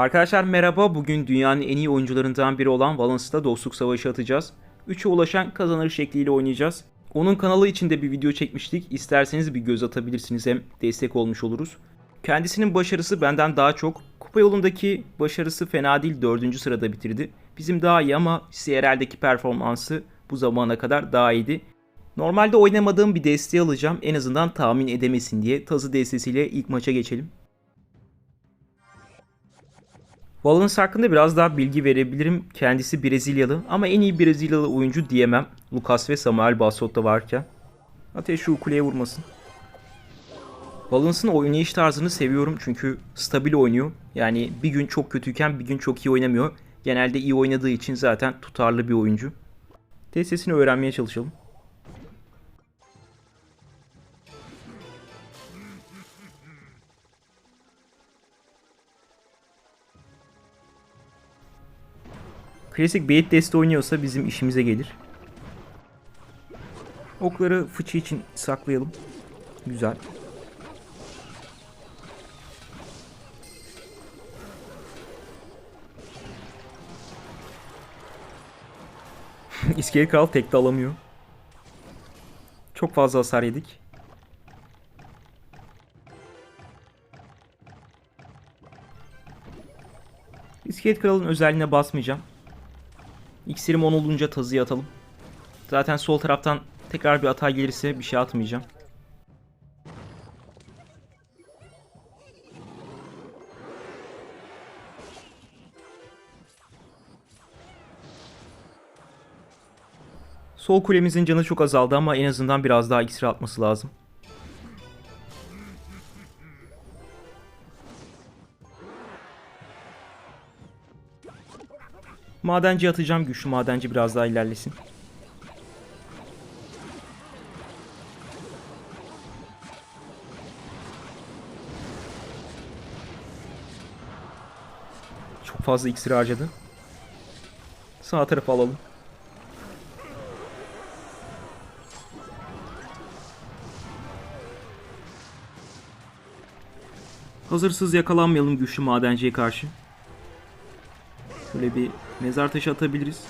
Arkadaşlar merhaba. Bugün dünyanın en iyi oyuncularından biri olan Valence'da dostluk savaşı atacağız. 3'e ulaşan kazanır şekliyle oynayacağız. Onun kanalı içinde bir video çekmiştik. İsterseniz bir göz atabilirsiniz hem destek olmuş oluruz. Kendisinin başarısı benden daha çok. Kupa yolundaki başarısı fena değil 4. sırada bitirdi. Bizim daha iyi ama CRL'deki performansı bu zamana kadar daha iyiydi. Normalde oynamadığım bir desteği alacağım en azından tahmin edemesin diye. Tazı destesiyle ilk maça geçelim. Valens hakkında biraz daha bilgi verebilirim. Kendisi Brezilyalı ama en iyi Brezilyalı oyuncu diyemem. Lucas ve Samuel Bassot'ta varken. Ateş şu kuleye vurmasın. Valens'ın oynayış tarzını seviyorum çünkü stabil oynuyor. Yani bir gün çok kötüyken bir gün çok iyi oynamıyor. Genelde iyi oynadığı için zaten tutarlı bir oyuncu. Testesini öğrenmeye çalışalım. Klasik bait deste oynuyorsa bizim işimize gelir. Okları fıçı için saklayalım. Güzel. İskelet kral tek de alamıyor. Çok fazla hasar yedik. İskelet kralın özelliğine basmayacağım. İksirim 10 olunca tazıya atalım. Zaten sol taraftan tekrar bir hata gelirse bir şey atmayacağım. Sol kulemizin canı çok azaldı ama en azından biraz daha iksir atması lazım. Madenci atacağım. Güçlü madenci biraz daha ilerlesin. Çok fazla iksir harcadı. Sağ tarafa alalım. Hazırsız yakalanmayalım güçlü madenciye karşı. Şöyle bir mezar taşı atabiliriz.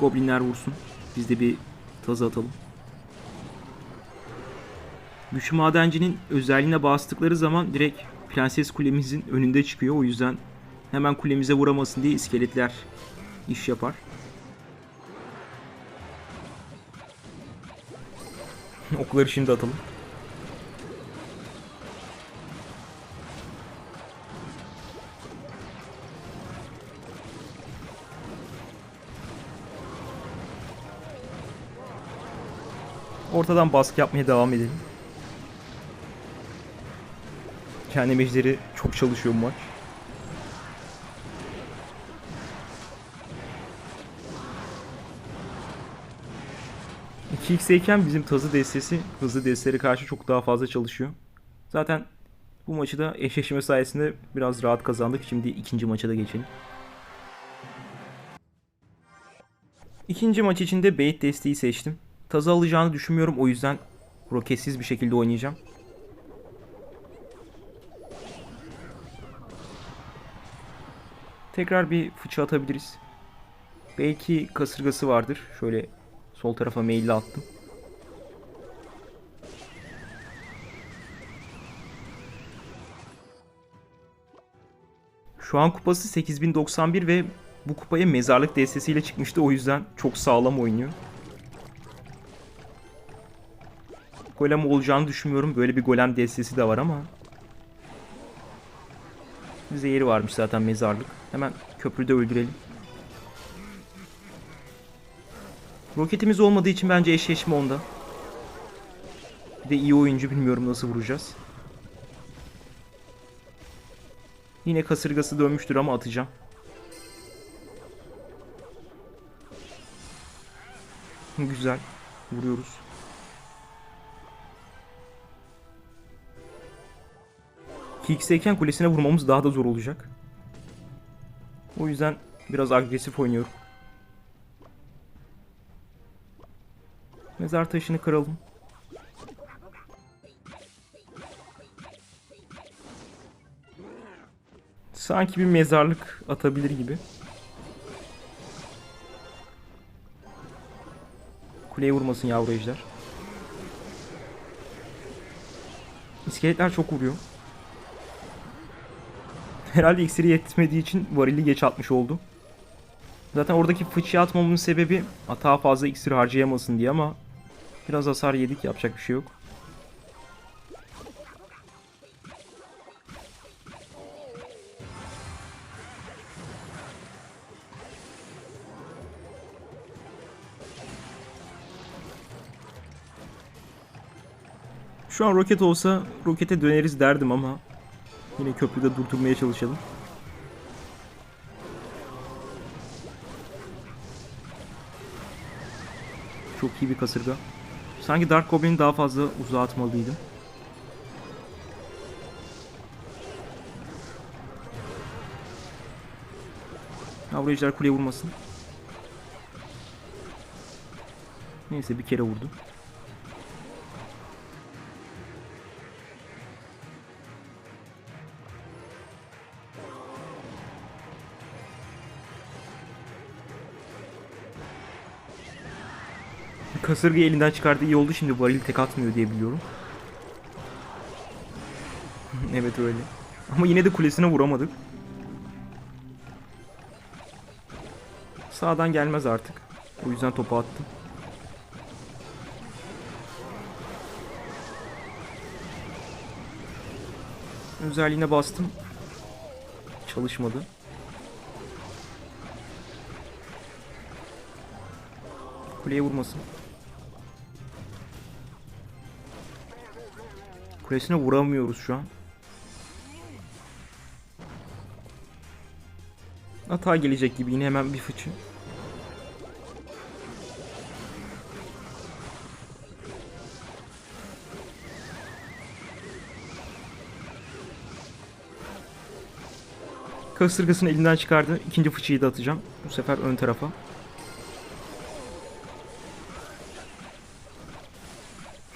Goblinler vursun. Biz de bir tazı atalım. Güçlü madencinin özelliğine bastıkları zaman direkt prenses kulemizin önünde çıkıyor. O yüzden hemen kulemize vuramasın diye iskeletler iş yapar. Okları şimdi atalım. Ortadan baskı yapmaya devam edelim. Kendi mejderi çok çalışıyor bu maç. İki x'teyken bizim tazı destesi hızlı destelere karşı çok daha fazla çalışıyor. Zaten bu maçı da eşleşme sayesinde biraz rahat kazandık. Şimdi ikinci maça da geçelim. İkinci maç için de bait desteği seçtim. Tazı alacağını düşünmüyorum o yüzden roketsiz bir şekilde oynayacağım. Tekrar bir fıçı atabiliriz. Belki kasırgası vardır. Şöyle sol tarafa maille attım. Şu an kupası 8091 ve bu kupaya mezarlık destesiyle çıkmıştı. O yüzden çok sağlam oynuyor. Golem olacağını düşünmüyorum. Böyle bir golem destesi de var ama. Zehri varmış zaten mezarlık. Hemen köprüde öldürelim. Roketimiz olmadığı için bence eşleşme onda. Bir de iyi oyuncu bilmiyorum nasıl vuracağız. Yine kasırgası dönmüştür ama atacağım. Güzel. Vuruyoruz. 2x'teyken kulesine vurmamız daha da zor olacak. O yüzden biraz agresif oynuyorum. Mezar taşını kıralım. Sanki bir mezarlık atabilir gibi. Kuleye vurmasın yavru ejder. İskeletler çok vuruyor. Herhalde iksiri yetmediği için varili geç atmış oldu. Zaten oradaki fıçıya atmamın sebebi hata fazla iksir harcayamasın diye ama biraz hasar yedik yapacak bir şey yok. Şu an roket olsa rokete döneriz derdim ama yine köprüde durdurmaya çalışalım. Çok iyi bir kasırga. Sanki Dark Goblin'i daha fazla uzağa atmalıydım. Yavru ejder vurmasın. Neyse bir kere vurdu. Kasırgayı elinden çıkardı iyi oldu şimdi varil tek atmıyor diye biliyorum. evet öyle. Ama yine de kulesine vuramadık. Sağdan gelmez artık. O yüzden topu attım. Özelliğine bastım. Çalışmadı. Kuleye vurmasın. Kulesine vuramıyoruz şu an. Hata gelecek gibi yine hemen bir fıçı. Kasırgasını elinden çıkardı. İkinci fıçıyı da atacağım. Bu sefer ön tarafa.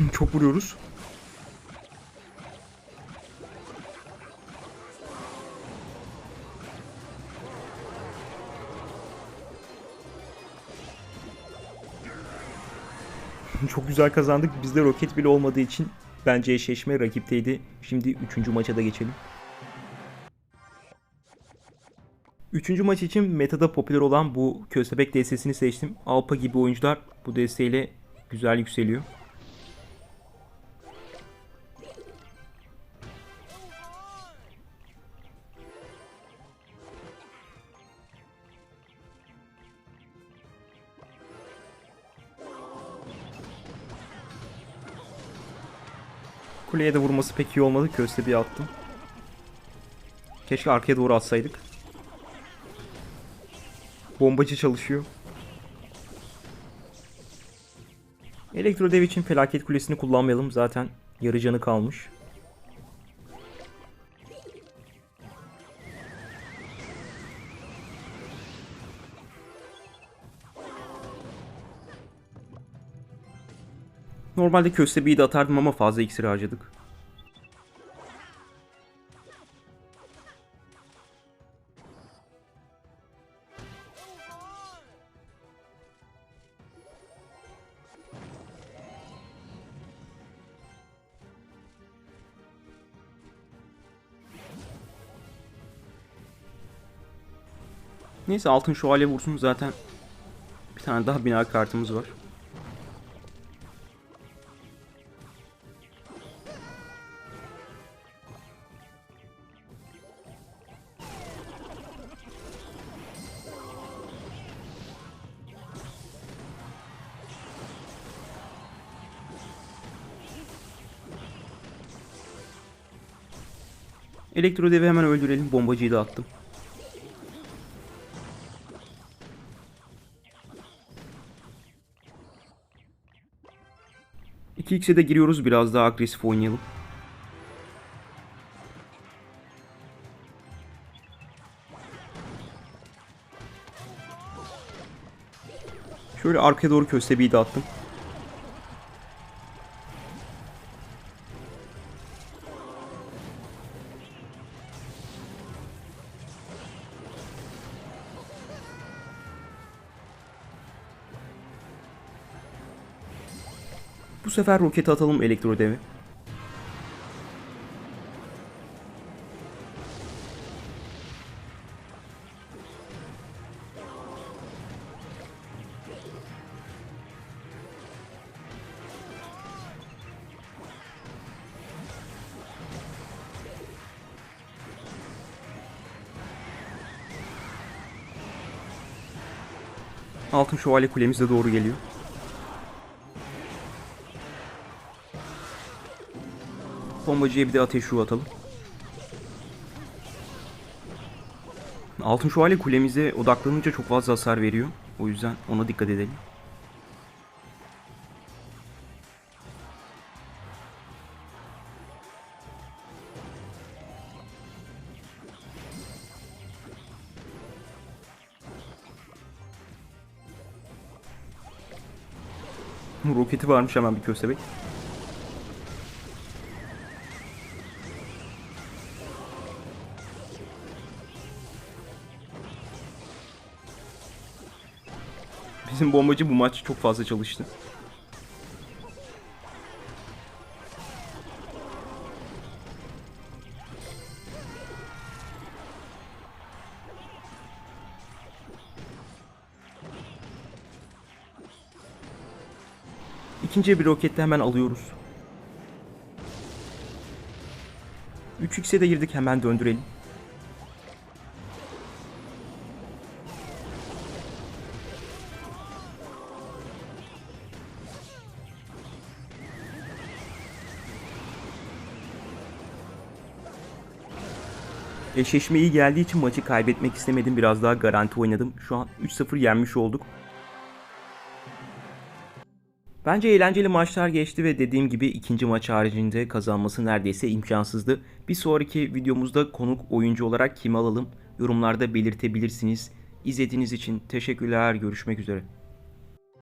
Çok vuruyoruz. Güzel kazandık. Bizde roket bile olmadığı için bence eşleşme rakipteydi. Şimdi 3. maça da geçelim. Üçüncü maç için metada popüler olan bu köstebek destesini seçtim. Alpa gibi oyuncular bu desteğiyle güzel yükseliyor. Kuleye de vurması pek iyi olmadı. Köstebeği attım. Keşke arkaya doğru atsaydık. Bombacı çalışıyor. Elektro dev için felaket kulesini kullanmayalım. Zaten yarı canı kalmış. Normalde köstebeği de atardım ama fazla iksir harcadık. Neyse altın şövalye vursun zaten bir tane daha bina kartımız var. Elektro devi hemen öldürelim. Bombacıyı da attım. İki x'e de giriyoruz. Biraz daha agresif oynayalım. Şöyle arkaya doğru köstebeği de attım. Bu sefer roketi atalım elektrodeve. Altın şövalye kulemize doğru geliyor. Bombacıya bir de ateş ruhu atalım. Altın şövalye kulemize odaklanınca çok fazla hasar veriyor. O yüzden ona dikkat edelim. Roketi varmış hemen bir köstebek. Bizim bombacı bu maç çok fazla çalıştı. İkinci bir rokette hemen alıyoruz. 3x'e de girdik hemen döndürelim. Eşleşme iyi geldiği için maçı kaybetmek istemedim. Biraz daha garanti oynadım. Şu an 3-0 yenmiş olduk. Bence eğlenceli maçlar geçti ve dediğim gibi ikinci maç haricinde kazanması neredeyse imkansızdı. Bir sonraki videomuzda konuk oyuncu olarak kimi alalım yorumlarda belirtebilirsiniz. İzlediğiniz için teşekkürler. Görüşmek üzere.